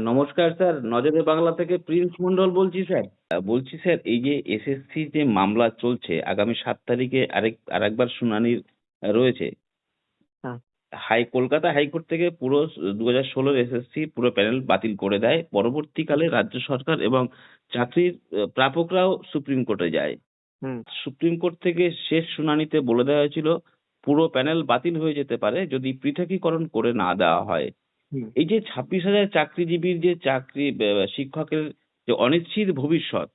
নমস্কার স্যার নজরে বাংলা থেকে প্রিন্স মন্ডল বলছি স্যার। বলছি স্যার এই যে এসএসসি যে মামলা চলছে আগামী সাত তারিখে আরেক আরেকবার শুনানির আহ, রয়েছে। হ্যাঁ। হাই কলকাতা হাইকোর্ট থেকে পুরো দু হাজার ষোলোর এসএসসি পুরো প্যানেল বাতিল করে দেয়। পরবর্তীকালে রাজ্য সরকার এবং চাকরির প্রাপকরাও সুপ্রিম কোর্টে যায়। সুপ্রিম কোর্ট থেকে শেষ শুনানিতে বলে দেওয়া হয়েছিল পুরো প্যানেল বাতিল হয়ে যেতে পারে যদি পৃথকীকরণ করে না দেওয়া হয়। এই যে ছাব্বিশ হাজার চাকরিজীবীর যে চাকরি শিক্ষকের যে অনিশ্চিত ভবিষ্যৎ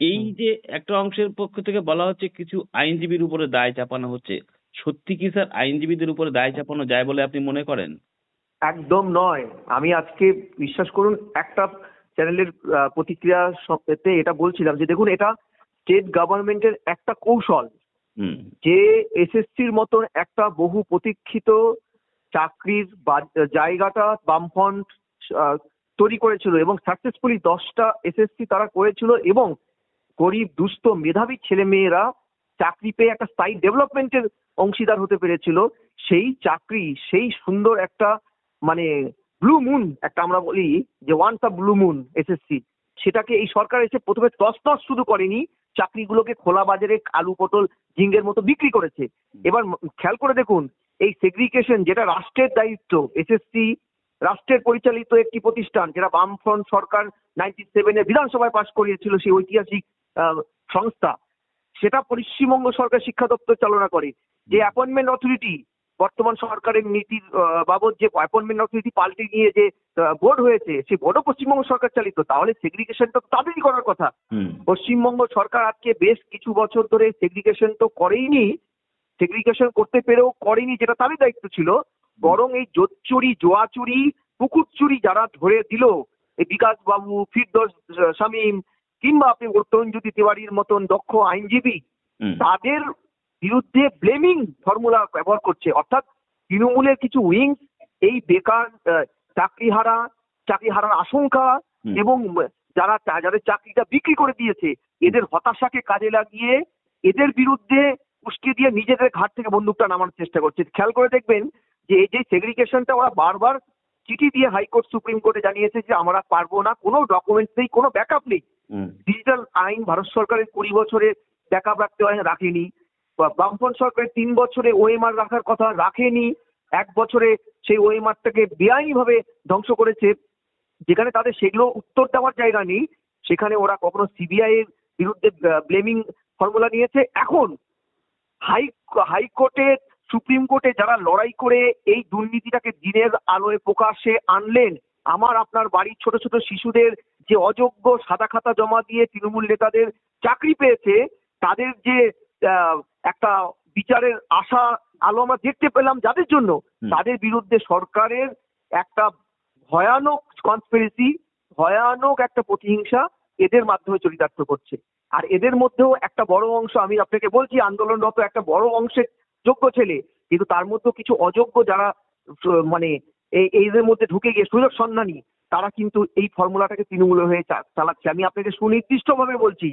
এই যে একটা অংশের পক্ষ থেকে বলা হচ্ছে কিছু আইনজীবীর উপরে দায় চাপানো হচ্ছে। সত্যি কি স্যার আইনজীবীদের উপরে দায় চাপানো যায় বলে আপনি মনে করেন? একদম নয়। আমি আজকে বিশ্বাস করুন একটা চ্যানেলের প্রতিক্রিয়া স- এতে এটা বলছিলাম যে দেখুন এটা স্টেট গভর্নমেন্টের একটা কৌশল। হুম। যে এসএসসির মতন একটা বহু প্রতীক্ষিত চাকরির জায়গাটা বামফ্রন্ট তৈরি করেছিল এবং সাকসেসফুলি দশটা এসএসসি তারা করেছিল এবং গরিব দুস্থ মেধাবী ছেলে মেয়েরা চাকরি পেয়ে একটা স্থায়ী ডেভেলপমেন্টের অংশীদার হতে পেরেছিল। সেই চাকরি সেই সুন্দর একটা মানে ব্লু মুন একটা আমরা বলি যে once a blue moon SSC সেটাকে এই সরকার এসে প্রথমে তসনস শুধু করেনি। চাকরিগুলোকে খোলা বাজারে আলু পটল ঝিঙ্গের মতো বিক্রি করেছে। এবার খেয়াল করে দেখুন এই সেগ্রিগেশন যেটা রাষ্ট্রের দায়িত্ব এসএসসি রাষ্ট্রের পরিচালিত একটি প্রতিষ্ঠান যেটা বামফ্রন্ট সরকার নাইনটি সেভেনে বিধানসভায় পাশ করিয়েছিল সেই ঐতিহাসিক সংস্থা সেটা পশ্চিমবঙ্গ সরকার শিক্ষা দপ্তর চালনা করে। যে অ্যাপয়েন্টমেন্ট অথরিটি বর্তমান সরকারের নীতির বাবদ যে অ্যাপয়েন্টমেন্ট অথরিটি পাল্টে নিয়ে যে বোর্ড হয়েছে সেই বোর্ডও পশ্চিমবঙ্গ সরকার চালিত। তাহলে সেগ্রিগেশনটা তো তাদেরই করার কথা। পশ্চিমবঙ্গ সরকার আজকে বেশ কিছু বছর ধরে সেগ্রিগেশন তো করেইনি সেগ্রিগেশন করতে পেরেও করেনি যেটা তারই দায়িত্ব ছিল বরং এই জোট চুরি জোয়া চুরি পুকুর চুরি যারা ধরে দিল এই বিকাশ বাবু ফিরদোস শামীম কিংবা আপনি তরুণজ্যোতি তিওয়ারির মতন দক্ষ আইনজীবী তাদের বিরুদ্ধে ব্লেমিং ফর্মুলা ব্যবহার করছে। অর্থাৎ তৃণমূলের কিছু উইংস এই বেকার আহ, চাকরিহারা চাকরিহারার আশঙ্কা এবং যারা যাদের চাকরিটা বিক্রি করে দিয়েছে এদের হতাশাকে কাজে লাগিয়ে এদের বিরুদ্ধে উস্কে দিয়ে নিজেদের ঘাট থেকে বন্দুকটা নামানোর চেষ্টা করছে। খেয়াল করে দেখবেন যে এই যে সেগ্রিগেশনটা ওরা বারবার চিঠি দিয়ে হাইকোর্ট সুপ্রিম কোর্টে জানিয়েছে যে আমরা পারব না কোনো ডকুমেন্টস নেই কোনো ব্যাকআপ নেই। ডিজিটাল আইন ভারত সরকারের কুড়ি বছরে ব্যাকআপ রাখতে হয় রাখেনি। বা বামফ্রন্ট সরকারের তিন বছরে ওএমআর রাখার কথা রাখেনি। এক বছরে সেই ওএমআরটাকে বেআইনিভাবে ধ্বংস করেছে। যেখানে তাদের সেগুলো উত্তর দেওয়ার জায়গা নেই। সেখানে ওরা কখনো সিবিআই এর বিরুদ্ধে ব্লেমিং ফর্মুলা নিয়েছে। এখন হাই হাইকোর্টে সুপ্রিম কোর্টে যারা লড়াই করে এই দুর্নীতিটাকে দিনের আলোয় প্রকাশ্যে আনলেন আমার আপনার বাড়ির ছোট ছোট শিশুদের যে অযোগ্য সাদা খাতা জমা দিয়ে তৃণমূল নেতাদের চাকরি পেয়েছে তাদের যে আহ, একটা বিচারের আশা আলো আমরা দেখতে পেলাম যাদের জন্য তাদের বিরুদ্ধে সরকারের একটা ভয়ানক কনস্পিরেসি ভয়ানক একটা প্রতিহিংসা এদের মাধ্যমে চরিতার্থ করছে। আর এদের মধ্যেও একটা বড় অংশ আমি আপনাকে বলছি আন্দোলনরত একটা বড় অংশের যোগ্য ছেলে। কিন্তু তার মধ্যেও কিছু অযোগ্য যারা মানে এই এদের মধ্যে ঢুকে গিয়ে সুযোগ সন্ধানী তারা কিন্তু এই ফর্মুলাটাকে তৃণমূল হয়ে চালাচ্ছে। আমি আপনাকে সুনির্দিষ্টভাবে বলছি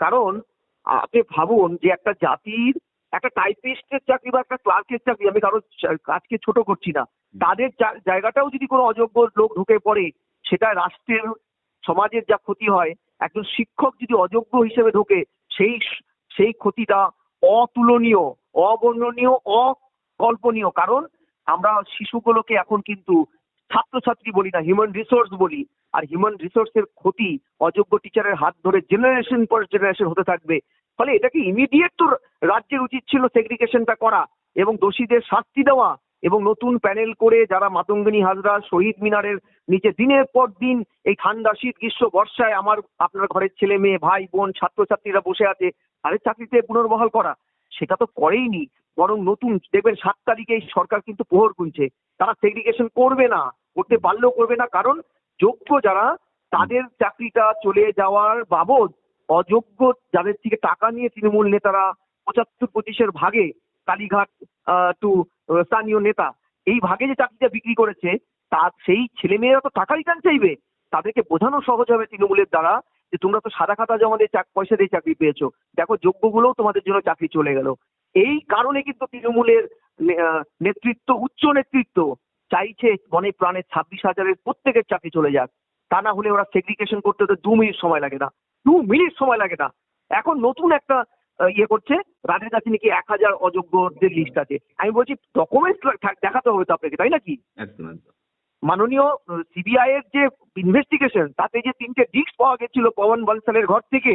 কারণ আপনি ভাবুন যে একটা জাতির একটা টাইপিস্টের চাকরি বা একটা ক্লার্কের চাকরি আমি কারও কাজকে ছোট করছি না। তাদের জায়গাটাও যদি কোনো অযোগ্য লোক ঢুকে পড়ে সেটা রাষ্ট্রের সমাজের যা ক্ষতি হয় একজন শিক্ষক যদি অযোগ্য হিসেবে ঢোকে, সেই সেই ক্ষতিটা অতুলনীয়, অবর্ণনীয়, অকল্পনীয়। কারণ আমরা শিশুগুলোকে এখন কিন্তু ছাত্রছাত্রী বলি না হিউম্যান রিসোর্স বলি। আর হিউম্যান রিসোর্সের ক্ষতি অযোগ্য টিচারের হাত ধরে জেনারেশন পর জেনারেশন হতে থাকবে। ফলে এটাকে ইমিডিয়েট তো রাজ্যের উচিত ছিল সেগ্রিগেশনটা করা এবং দোষীদের শাস্তি দেওয়া। এবং নতুন প্যানেল করে যারা মাতঙ্গিনী হাজরা, শহীদ মিনারের নিচে দিনের পর দিন এই ঠান্ডা শীত, গ্রীষ্ম, বর্ষায় আমার, আপনার ঘরের ছেলে মেয়ে, ভাই, বোন, ছাত্রছাত্রীরা বসে আছে তাদের চাকরিতে পুনর্বহাল করা, সেটা তো করেইনি, বরং নতুন, দেখবেন সাত তারিখে এই সরকার কিন্তু পোহর গুনছে, তারা সেগ্রিগেশন করবে না, করতে পারলেও করবে না, কারণ যোগ্য যারা, তাদের চাকরিটা চলে যাওয়ার বাবদ অযোগ্য যাদের থেকে টাকা নিয়ে তৃণমূল নেতারা পঁচাত্তর পঁচিশের ভাগে কালীঘাট টু স্থানীয় নেতা, এই ভাগে যে চাকরিটা বিক্রি করেছে, তা, সেই ছেলেমেয়েরা তো টাকা রিটার্ন চাইবে। তাদেরকে বোঝানো সহজ হবে তৃণমূলের দ্বারা যে তোমরা তো সাদা খাতা জমা দিয়ে পয়সা দিয়ে চাকরি পেয়েছ। দেখো, যোগ্যগুলোও তোমাদের জন্য চাকরি চলে গেল। এই কারণে কিন্তু তৃণমূলের নেতৃত্ব, উচ্চ নেতৃত্ব চাইছে মনে প্রাণে ছাব্বিশ হাজারের প্রত্যেকের চাকরি চলে যাক। তা না হলে ওরা সেগ্রিগেশন করতে তো দু মিনিট সময় লাগে না। দু মিনিট সময় লাগে না। এখন নতুন একটা ইয়ে করছে। রাজের কাছে নাকি এক হাজার অযোগ্যদের লিস্ট আছে? আমি বলছি ডকুমেন্টস দেখাতে হবে তো আপনাকে তাই নাকি? মাননীয় সিবিআই এর যে ইনভেস্টিগেশন তাতে যে তিনটে ডিস্ক পাওয়া গেছিল পবন বলসালের ঘর থেকে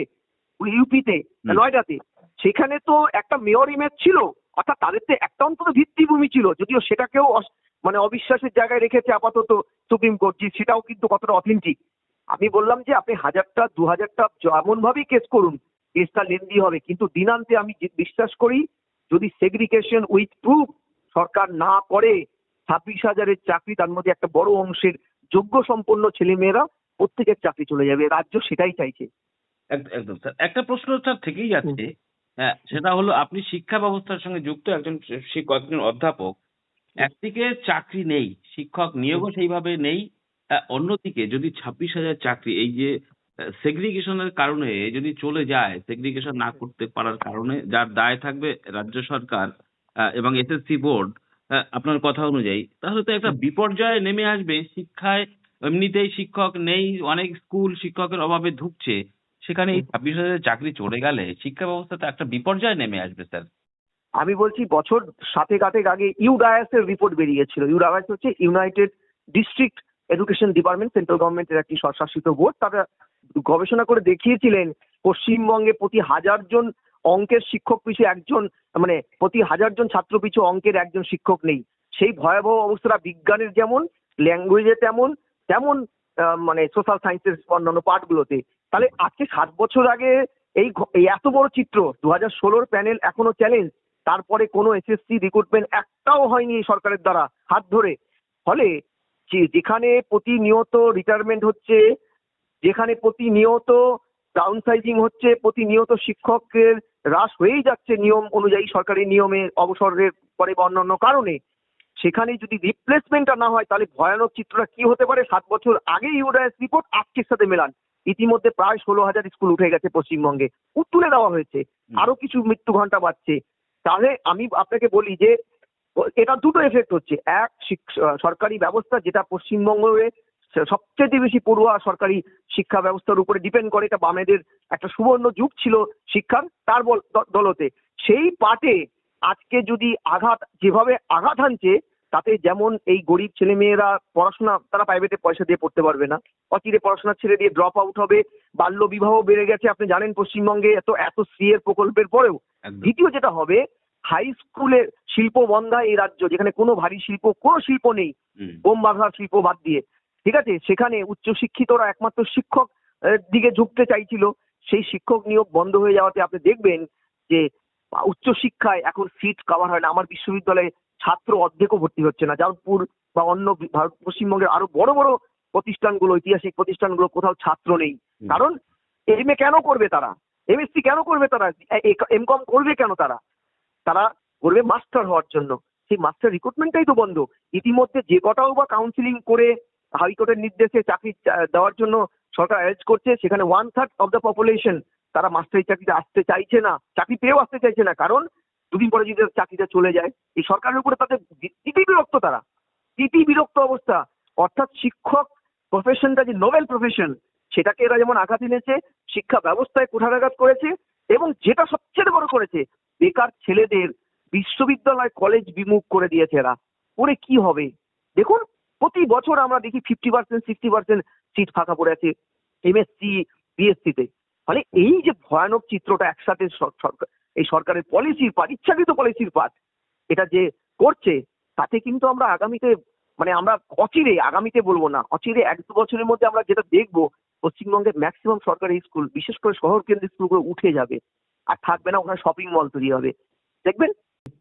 ইউপিতে। নয়ডাতে সেখানে তো একটা মেয়র ইমেজ ছিল অর্থাৎ তাদের তো একটা অন্তত ভিত্তিভূমি ছিল যদিও সেটাকেও মানে অবিশ্বাসের জায়গায় রেখেছে আপাতত সুপ্রিম কোর্ট যে সেটাও কিন্তু কতটা অথেন্টিক আমি বললাম যে আপনি হাজারটা দু হাজারটা যেমন ভাবেই কেস করুন কেসটা লেন্দি হবে। কিন্তু দিনান্তে আমি বিশ্বাস করি যদি সেগ্রিগেশন উইথ প্রুফ সরকার না করে ছাব্বিশ হাজারের চাকরি তার মধ্যে একটা বড় অংশের যোগ্য সম্পন্ন ছেলেমেয়েরা প্রত্যেকের চাকরি চলে যাবে। রাজ্য সেটাই চাইছে। একদম স্যার। একটা প্রশ্ন স্যার থেকেই যাচ্ছে। হ্যাঁ সেটা হলো আপনি শিক্ষা ব্যবস্থার সঙ্গে যুক্ত একজন শিক্ষক একজন অধ্যাপক। একদিকে চাকরি নেই শিক্ষক নিয়োগও সেইভাবে নেই। অন্যদিকে যদি ছাব্বিশ হাজার চাকরি এই যে সেগ্রিগেশনের কারণে যদি চলে যায় সেগ্রিগেশন না করতে পারার কারণে যার দায় থাকবে রাজ্য সরকার এবং এসএসসি বোর্ড আপনার কথা অনুযায়ী তাহলে তো একটা বিপর্যয় নেমে আসবে। শিক্ষায় এমনিতেই শিক্ষক নেই অনেক স্কুল শিক্ষকের অভাবে ধুকছে। সেখানে এই ছাব্বিশ হাজার চাকরি চলে গেলে শিক্ষা ব্যবস্থাতে একটা বিপর্যয় নেমে আসবে স্যার। আমি বলছি বছর সাতেক আটেক আগে ইউডায়াস এর রিপোর্ট বেরিয়েছিল। ইউডায়াস হচ্ছে united district education department central গভর্নমেন্টের একটি স্বশাসিত বোর্ড তারা গবেষণা করে দেখিয়েছিলেন পশ্চিমবঙ্গে প্রতি হাজার জন অঙ্কের শিক্ষক পিছু একজন মানে প্রতি হাজার জন ছাত্র পিছু অঙ্কের একজন শিক্ষক নেই। সেই ভয়াবহ অবস্থাটা বিজ্ঞানের যেমন ল্যাঙ্গুয়েজে তেমন তেমন মানে সোশ্যাল সায়েন্সের অন্যান্য পার্টগুলোতে তাহলে আজকে সাত বছর আগে এই এত বড় চিত্র দু হাজার ষোলোর প্যানেল এখনও চ্যালেঞ্জ তারপরে কোনো এসএসসি রিক্রুটমেন্ট একটাও হয়নি এই সরকারের দ্বারা হাত ধরে। ফলে যেখানে প্রতিনিয়ত রিটায়ারমেন্ট হচ্ছে যেখানে প্রতিনিয়ত ডাউন সাইজিং হচ্ছে প্রতিনিয়ত শিক্ষকের হ্রাস হয়েই যাচ্ছে নিয়ম অনুযায়ী সরকারি নিয়মে অবসরের পরে বা অন্যান্য কারণে। সেখানে যদি রিপ্লেসমেন্টটা না হয় তাহলে ভয়ানক চিত্রটা কি হতে পারে? সাত বছর আগে ইউডাইস রিপোর্ট আজকের সাথে মেলান। ইতিমধ্যে প্রায় ষোলো হাজার স্কুল উঠে গেছে পশ্চিমবঙ্গে। তুলে দেওয়া হয়েছে। আরও কিছু মৃত্যু ঘণ্টা বাড়ছে। তাহলে আমি আপনাকে বলি যে এটা দুটো এফেক্ট হচ্ছে। এক সরকারি ব্যবস্থা যেটা পশ্চিমবঙ্গে সবচেয়ে বেশি পড়ুয়া সরকারি শিক্ষা ব্যবস্থার উপরে ডিপেন্ড করে। এটা বামেদের একটা সুবর্ণ যুগ ছিল শিক্ষার তার দলতে। সেই পাটে আজকে যদি আঘাত যেভাবে আঘাত হানছে তাতে যেমন এই গরিব ছেলেমেয়েরা পড়াশোনা তারা প্রাইভেটে পয়সা দিয়ে পড়তে পারবে না। অচিরে পড়াশোনা ছেড়ে দিয়ে ড্রপ আউট হবে বাল্য বিবাহ বেড়ে গেছে আপনি জানেন পশ্চিমবঙ্গে এত এত সি এর প্রকল্পের পরেও। দ্বিতীয় যেটা হবে হাই স্কুলের শিল্প বন্ধা এই রাজ্য যেখানে কোনো ভারী শিল্প কোনো শিল্প নেই। বোম বাঁধার শিল্প বাদ দিয়ে। ঠিক আছে? সেখানে উচ্চশিক্ষিতরা একমাত্র শিক্ষক দিকে ঝুঁকতে চাইছিল। সেই শিক্ষক নিয়োগ বন্ধ হয়ে যাওয়াতে আপনি দেখবেন যে উচ্চশিক্ষায় এখন সিট কভার হয় না। আমার বিশ্ববিদ্যালয়ে ছাত্র অর্ধেকও ভর্তি হচ্ছে না। যাদবপুর বা অন্য ভারত পশ্চিমবঙ্গের আরও বড় বড় প্রতিষ্ঠানগুলো ঐতিহাসিক প্রতিষ্ঠানগুলো কোথাও ছাত্র নেই। কারণ এম এ কেন করবে তারা? এমএসসি কেন করবে তারা? এম কম করবে কেন তারা? তারা করবে মাস্টার হওয়ার জন্য। সেই মাস্টার রিক্রুটমেন্টটাই তো বন্ধ। ইতিমধ্যে যে কটাও বা কাউন্সিলিং করে হাইকোর্টের নির্দেশে চাকরি দেওয়ার জন্য সরকার অ্যারেঞ্জ করছে, সেখানে one third of the population তারা মাস্টারি চাকরিতে আসতে চাইছে না, চাকরি পেয়েও আসতে চাইছে না, কারণ দুদিন পরে যদি চাকরিটা চলে যায়, এই সরকারের উপরে তাদের তিতি বিরক্ত তারা। তিতি বিরক্ত অবস্থা। অর্থাৎ শিক্ষক প্রফেশনটা যে নোবেল প্রফেশন সেটাকে এরা যেমন আঘাত এনেছে, শিক্ষা ব্যবস্থায় কুঠারাঘাত করেছে, এবং যেটা সবচেয়ে বড় করেছে, বেকার ছেলেদের বিশ্ববিদ্যালয় কলেজ বিমুখ করে দিয়েছে এরা। করে কি হবে? দেখুন প্রতি বছর আমরা দেখি fifty percent sixty percent seat ফাঁকা পড়ে আছে এমএসসি বিএসসি তে। ফলে এই যে ভয়ানক চিত্রটা একসাথে এই সরকারের পলিসির পার্ট ইচ্ছাকৃত পলিসির পার্ট এটা যে করছে, তাতে কিন্তু আমরা আগামীতে মানে আমরা অচিরে, আগামীতে বলব না, অচিরে এক দু বছরের মধ্যে আমরা যেটা দেখব, পশ্চিমবঙ্গের ম্যাক্সিমাম সরকারি স্কুল বিশেষ করে শহর কেন্দ্রিক স্কুলগুলো উঠে যাবে। আর থাকবে না ওখানে শপিং মল তৈরি হবে। দেখবেন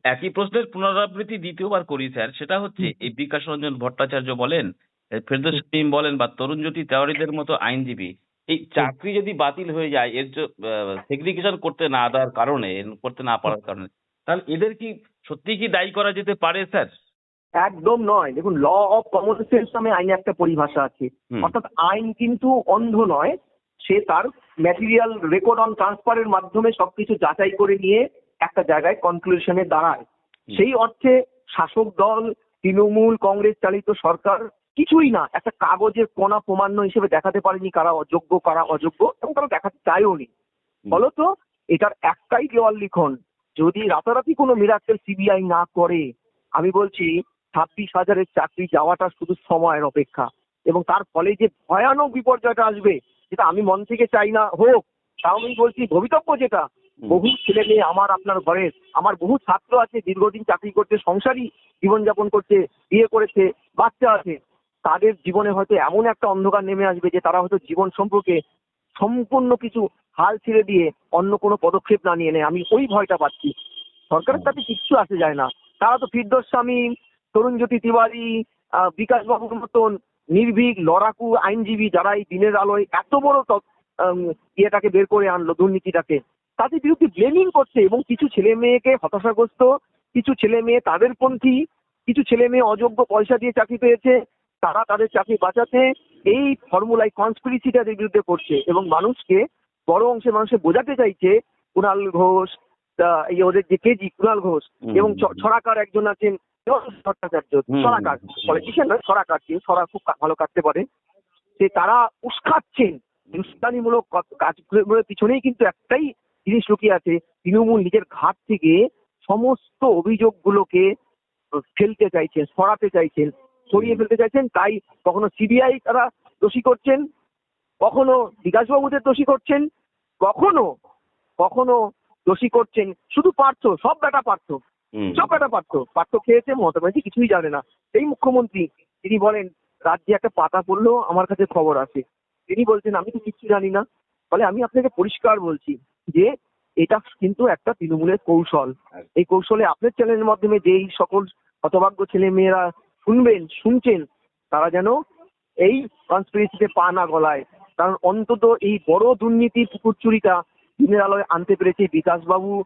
একই প্রশ্নের পুনরাবৃত্তি দ্বিতীয়বার করি স্যার। সেটা হচ্ছে এই বিকাশ রঞ্জন ভট্টাচার্য বলেন ফেরদৌস শামীম বলেন বা তরুণজ্যোতি তেওয়ারিদের মতো আইনজীবী এই চাকরি যদি বাতিল হয়ে যায় এর সেগ্রিগেশন করতে না দেওয়ার কারণে করতে না পারার কারণে তাহলে এদের কি সত্যি কি দায়ী করা যেতে পারে স্যার? একদম নয়। দেখুন ল অফ কমন সেন্স নামে আইনে একটা পরিভাষা আছে। অর্থাৎ আইন কিন্তু অন্ধ নয় সে তার ম্যাটেরিয়াল রেকর্ড অন ট্রান্সফারের মাধ্যমে সবকিছু যাচাই করে নিয়ে একটা জায়গায় কনক্লুশনে দাঁড়ায়। সেই অর্থে শাসক দল তৃণমূল কংগ্রেস চালিত সরকার কিছুই না একটা কাগজের কোনা প্রমাণ্য হিসেবে দেখাতে পারেনি কারা অযোগ্য কারা অযোগ্য এবং তারা দেখাতে চায়ও নি। ফলত এটার একটাই দেওয়াল লিখন যদি রাতারাতি কোনো মিরাক্কেল সিবিআই না করে আমি বলছি ছাব্বিশ হাজারের চাকরি যাওয়াটা শুধু সময়ের অপেক্ষা এবং তার ফলে যে ভয়ানক বিপর্যয়টা আসবে যেটা আমি মন থেকে চাই না হোক তাও আমি বলছি ভবিতব্য যেটা বহু ছেলে মেয়ে আমার আপনার ঘরের আমার বহু ছাত্র আছে দীর্ঘদিন চাকরি করছে সংসারী জীবনযাপন করছে বিয়ে করেছে বাচ্চা আছে। তাদের জীবনে হয়তো এমন একটা অন্ধকার নেমে আসবে যে তারা হয়তো জীবন সম্পর্কে সম্পূর্ণ কিছু হাল ছেড়ে দিয়ে অন্য কোনো পদক্ষেপ না নিয়ে নেয়। আমি ওই ভয়টা পাচ্ছি। সরকারের তাতে কিচ্ছু আসে যায় না। তারা তো ফিরদোস স্বামী তরুণজ্যোতি তিওয়ারি আহ, বিকাশ বাবুর মতন নির্ভীক লড়াকু আইনজীবী যারা এই দিনের আলোয় এত বড় ইয়েটাকে বের করে আনলো দুর্নীতিটাকে। তাদের বিরুদ্ধে ব্লেমিং করছে এবং কিছু ছেলে মেয়েকে হতাশাগ্রস্ত কিছু ছেলে মেয়ে তাদের পন্থী কিছু ছেলে মেয়ে অযোগ্য পয়সা দিয়ে চাকরি পেয়েছে তারা তাদের চাকরি বাঁচাতে এই ফর্মুলায় কনস্পিরিসি তাদের বিরুদ্ধে করছে এবং মানুষকে বড় অংশে মানুষকে বোঝাতে চাইছে কুণাল ঘোষ এই ওদের যে কেজি কুণাল ঘোষ এবং ছড়াকার একজন আছেন ভট্টাচার্য। ছড়াকার পলিটিশিয়ান নয় ছড়াকার যে ছড়া খুব ভালো কাটতে পারে যে তারা উস্কাচ্ছেন উস্কানিমূলক কাজগুলোর পিছনেই কিন্তু একটাই জিনিস লুকিয়ে আছে তৃণমূল নিজের ঘাট থেকে সমস্ত অভিযোগগুলোকে ফেলতে চাইছেন সরাতে চাইছেন সরিয়ে ফেলতে চাইছেন তাই কখনো সিবিআই তারা দোষী করছেন কখনো বিকাশবাবুদের দোষী করছেন কখনো কখনো দোষী করছেন শুধু পার্থ সব বেটা পার্থ সব একটা পার্থ পার্থ খেয়েছে মমতা ব্যানার্জি কিছুই জানে না। এই মুখ্যমন্ত্রী তিনি বলেন রাজ্যে একটা পাতা পড়লেও আমার কাছে খবর আছে তিনি বলছেন আমি তো কিচ্ছু জানি না। ফলে আমি আপনাকে পরিষ্কার বলছি যে এটা কিন্তু একটা তৃণমূলের কৌশল। এই কৌশলে আপনার চ্যানেলের মাধ্যমে যেই সকল হতভাগ্য ছেলে মেয়েরা শুনবেন শুনছেন তারা যেন এই কনস্পিরেসিতে পা না গলায়। কারণ অন্তত এই বড় দুর্নীতি পুকুর চুরিটা দিনের আলোয় আনতে পেরেছে বিকাশবাবু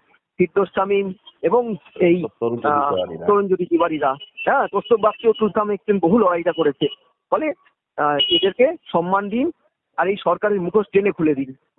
শামীম এবং এই তরুণজ্যোতি তিওয়ারিরা। হ্যাঁ কৌস্তব ও তুলসাম একজন বহু লড়াইটা করেছে। ফলে আহ, এদেরকে সম্মান দিন আর এই সরকারের মুখোশ টেনে খুলে দিন।